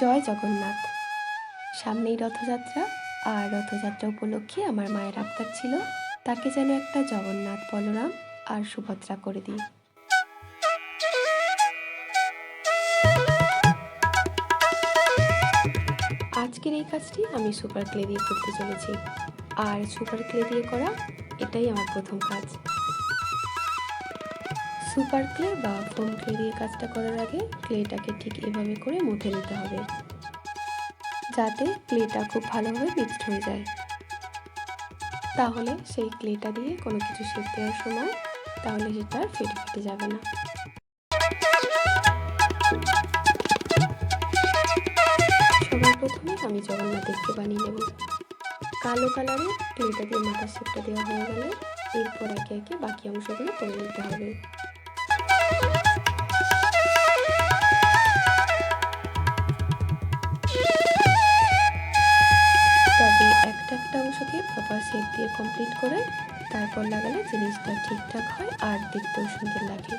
জয় জগন্নাথ। সামনেই রথযাত্রা, আর রথযাত্রা উপলক্ষে আমার মায়ের আবদার ছিল। তাকে যেন একটা জগন্নাথ বলরাম আর সুভদ্রা করে দিই। আজকের এই কাজটি আমি সুপার ক্লে দিয়ে করতে চলেছি। আর সুপার ক্লে দিয়ে করা এটাই আমার প্রথম কাজ। সুপার ক্লে বা ফোম ক্লে দিয়ে কাজটা করার আগে ক্লেটাকে ঠিক এভাবে করে মুঠে নিতে হবে। যাতে ক্লেটা খুব ভালোভাবে মিক্সড হয়ে যায়। তাহলে সেই ক্লেটা দিয়ে কোনো কিছু শেপ দেওয়ার সময় তাহলে সেটা ফেটে ফেটে যাবে না। সবার প্রথমে আমি জগন্নাথ দেবকে বানিয়ে নেব। কালো কালারে ক্লেটা দিয়ে মাথার শেপটা দেওয়া হয়ে গেলে এরপর একে একে বাকি অংশগুলো করে নিতে হবে। একটা প্রপার শেপ দিয়ে কমপ্লিট করে তারপর লাগালে জিনিসটা ঠিকঠাক হয় আর দেখতেও সুন্দর লাগে।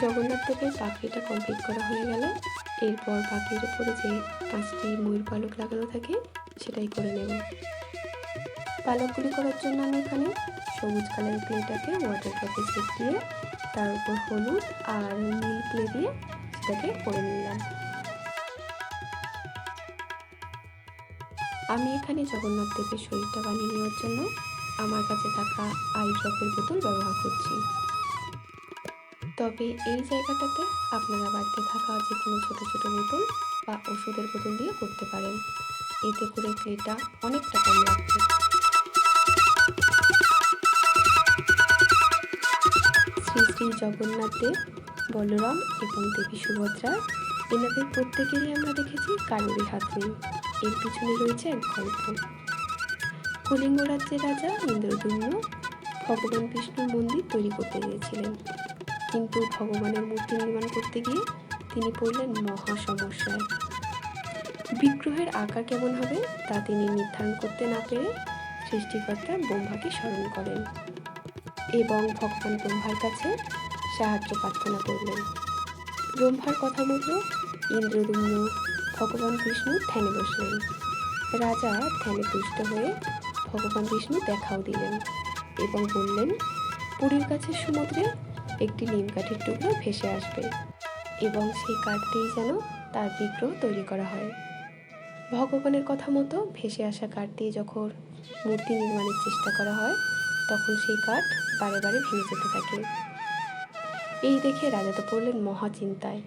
জগন্নাথ দেবের পাখিটা কমপ্লিট করা হয়ে গেল। এরপর পাখির উপরে যে পাঁচটি ময়ূর পালক লাগানো থাকে, সেটাই করে নেব। পালকগুলি করার জন্য আমি এখানে সবুজ কালারের প্লেটাকে ওয়াটার ড্রপে সেট দিয়ে, তার উপর হলুদ আর নীল প্লে দিয়ে সেটাকে করে নিলাম। আমি এখানে জগন্নাথ দেবের শরীরটা বানিয়ে নেওয়ার জন্য আমার কাছে থাকা আই ড্রপের বোতল ব্যবহার করছি। তবে এই জায়গাটাতে আপনারা বাড়িতে থাকা যে কোনো ছোটো ছোটো বোতল বা ওষুধের বোতল দিয়ে করতে পারেন। এতে করে ক্লেটা অনেকটা কম লাগবে শ্রী শ্রী জগন্নাথ দেব, বলরাম এবং দেবী সুভদ্রা এনাদের প্রত্যেকেরই আমরা দেখেছি কারোরই হাত নেই। এর পিছনে রয়েছে এক গল্প কলিঙ্গ রাজ্যের রাজা ইন্দ্রদুম্ন ভগবান বিষ্ণুর মন্দির তৈরি করতে গিয়েছিলেন। কিন্তু ভগবানের মূর্তি নির্মাণ করতে গিয়ে তিনি পড়লেন মহা সমস্যায় বিগ্রহের আকার কেমন হবে তা তিনি নির্ধারণ করতে না পেরে সৃষ্টিকর্তা ব্রহ্মাকে স্মরণ করেন এবং ভগবান ব্রহ্মার কাছে সাহায্য প্রার্থনা করলেন। ব্রহ্মার কথা মতো ইন্দ্রদুম্ন ভগবান বিষ্ণু ধ্যানে বসলেন। রাজা ধ্যানে তুষ্ট হয়ে ভগবান বিষ্ণু দেখাও দিলেন এবং বললেন, পুরীর কাছে সমুদ্রে একটি নিম কাঠের টুকরো ভেসে আসবে এবং সেই কাঠ দিয়েই যেন তার বিগ্রহ তৈরি করা হয়। ভগবানের কথা মতো ভেসে আসা কাঠ দিয়ে যখন মূর্তি নির্মাণের চেষ্টা করা হয়, তখন সেই কাঠ বারে বারে ভেঙে যেতে থাকে। এই দেখে রাজা তো পড়লেন মহা চিন্তায়।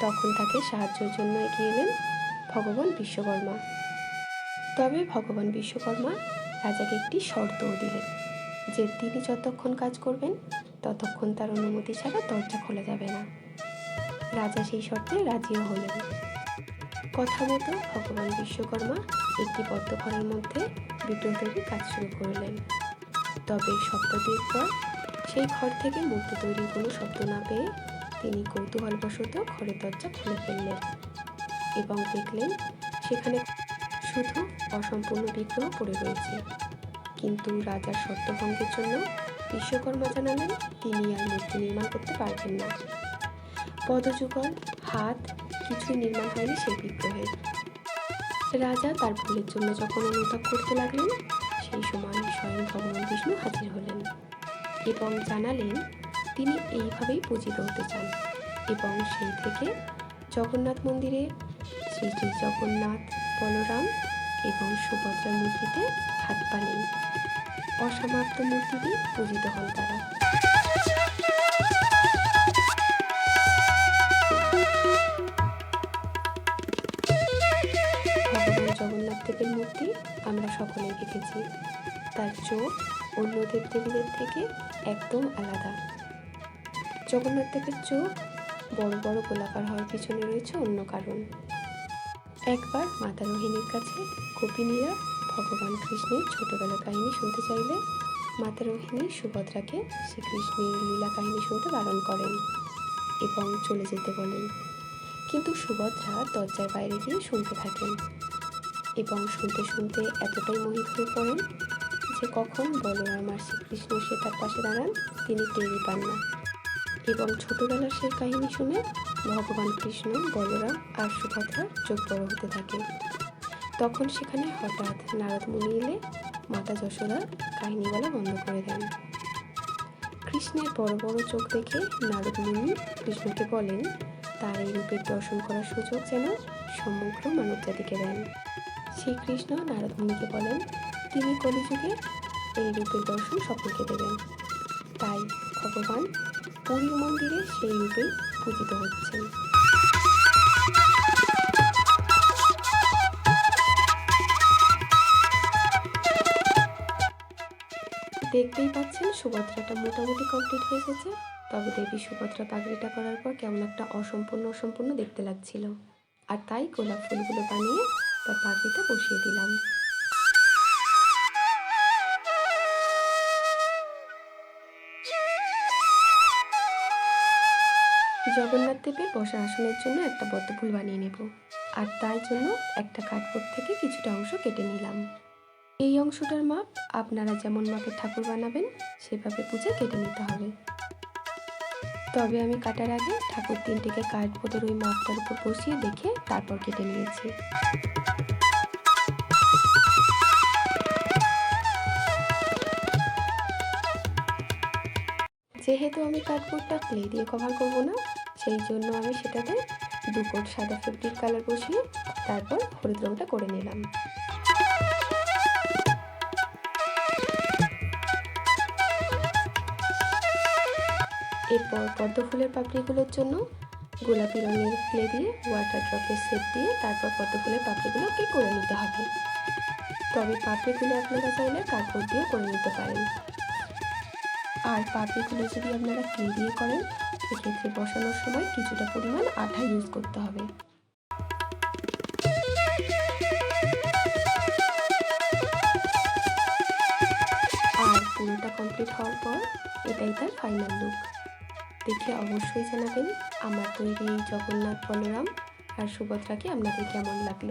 তখন তাকে সাহায্যের জন্য এগিয়ে এলেন ভগবান বিশ্বকর্মা। তবে ভগবান বিশ্বকর্মা রাজাকে একটি শর্তও দিলেন যে তিনি যতক্ষণ কাজ করবেন, ততক্ষণ তার অনুমতি ছাড়া দরজা খোলা যাবে না। রাজা সেই শর্তে রাজিও হলেন। কথা মতো ভগবান বিশ্বকর্মা একটি বদ্ধ ঘরের মধ্যে তৈরির কাজ শুরু করলেন। তবে সপ্তাহটির পর সেই ঘর থেকে মূর্তি তৈরির কোনো শব্দ না পেয়ে তিনি কৌতূহলবশত ঘরের দরজা খুলে ফেললেন এবং দেখলেন সেখানে শুধু অসম্পূর্ণ বিগ্রহ পড়ে রয়েছে। কিন্তু রাজার শর্তভঙ্গের জন্য বিশ্বকর্মা জানালেন, তিনি আর মূর্তি নির্মাণ করতে পারবেন না। পদযুগল, হাত কিছুই নির্মাণ হয়নি সেই বিগ্রহের রাজা তার ভুলের জন্য যখন অনুতাপ করতে লাগলেন, সেই সময় স্বয়ং ভগবান বিষ্ণু হাজির হলেন এবং জানালেন তিনি এইভাবেই পূজিত হতে চান এবং সেই থেকে জগন্নাথ মন্দিরে শ্রী শ্রী জগন্নাথ বলরাম এবং সুভদ্রা মূর্তিতে হাত পা নেই অসমাপ্ত মূর্তিতে পূজিত হন তারা। জগন্নাথ দেবের মূর্তি আমরা সকলেই দেখেছি। তার চোখ অন্য দেবদেবীদের থেকে একদম আলাদা। জগন্নাথ দেবের চোখ বড় বড় গোলাকার হওয়ার পিছনে রয়েছে অন্য কারণ। একবার মাতা রোহিণীর কাছে গোপিনীরা ভগবান কৃষ্ণের ছোটবেলা কাহিনী শুনতে চাইলে মাতা রোহিণী সুভদ্রাকে শ্রীকৃষ্ণের লীলা কাহিনী শুনতে বারণ করেন এবং চলে যেতে বলেন। কিন্তু সুভদ্রা দরজার বাইরে গিয়ে শুনতে থাকেন এবং শুনতে শুনতে এতটাই মোহিত হয়ে পড়েন যে কখন বলরাম আর শ্রীকৃষ্ণ সে তার পাশে দাঁড়ান, তিনি টেরই পান না। এবং ছোটবেলার সেই কাহিনী শুনে ভগবান কৃষ্ণ, বলরাম আর সুভদ্রার চোখ বড় হতে থাকে। তখন সেখানে হঠাৎ নারদ মুনি এলে মাতা যশোদার কাহিনী বলা বন্ধ করে দেন। কৃষ্ণের বড় বড় চোখ দেখে নারদ মুনি কৃষ্ণকে বলেন, তার এই রূপের দর্শন করার সুযোগ যেন সমগ্র মানব জাতিকে দেন শ্রীকৃষ্ণ নারদ মুনিকে বলেন, তিনি কলিযুগে এই রূপের দর্শন সকলকে দেবেন। তাই ভগবান পুরীর মন্দিরে সেই রূপেই পূজিত হচ্ছেন। দেখতেই পাচ্ছেন, সুভদ্রাটা মোটামুটি কমপ্লিট হয়ে গেছে। তবে দেবী সুভদ্রা পাগড়িটা করার পর কেমন একটা অসম্পূর্ণ অসম্পূর্ণ দেখতে লাগছিল। আর তাই গোলাপ ফুলগুলো বানিয়ে তার পাগড়িটা বসিয়ে দিলাম। জগন্নাথ দেবের বসা আসনের জন্য একটা পদ্মফুল বানিয়ে নেব। আর তাই জন্য একটা কাঠবোর্ড থেকে কিছুটা অংশ কেটে নিলাম। এই অংশটার মাপ আপনারা যেমন মাপের ঠাকুর বানাবেন, সেভাবে বুঝে কেটে নিতে হবে। তবে আমি কাটার আগে ঠাকুর তিনটিকে কাঠবোর্ডের ওই মাপটার উপর বসিয়ে দেখে তারপর কেটে নিয়েছি। যেহেতু আমি কাঠবোর্ডটা ক্লে দিয়ে কভার করব না সেই জন্য আমি সেটাতে দু কোট সাদা ফেব্রিক কালার বসিয়ে তারপর হলুদ রঙটা করে নিলাম। এরপর পদ্ম ফুলের পাপড়িগুলোর জন্য গোলাপি রঙের ক্লে দিয়ে ওয়াটার ড্রপের সেট দিয়ে তারপর পদ্ম ফুলের পাপড়িগুলোকে করে নিতে হবে। তবে পাপড়িগুলো আপনারা চাইলে কাপড় দিয়েও করে নিতে পারেন। আর পাপড়িগুলো যদি আপনারা ক্লে দিয়ে করেন, সেক্ষেত্রে বসানোর সময় কিছুটা পরিমাণ আঠা ইউজ করতে হবে। আর পুরোটা কমপ্লিট হওয়ার পর এটাই তার ফাইনাল লুক দেখে অবশ্যই জানাবেন আমার তৈরি জগন্নাথ বলরাম আর সুভদ্রাকে আপনাদের কেমন লাগল।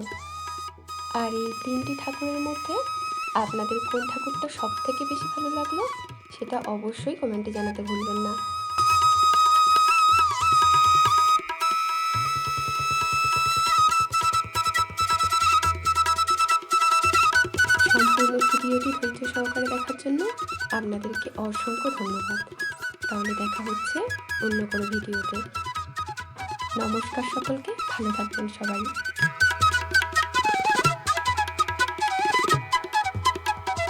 আর এই তিনটি ঠাকুরের মধ্যে আপনাদের কোন ঠাকুরটা সব থেকে বেশি ভালো লাগল? সেটা অবশ্যই কমেন্টে জানাতে ভুলবেন না। সম্পূর্ণ ভিডিওটি ধৈর্য সহকারে দেখার জন্য আপনাদেরকে অসংখ্য ধন্যবাদ। তাহলে দেখা হচ্ছে অন্য কোনো ভিডিওতে। নমস্কার সকলকে, ভালো থাকবেন সবাই।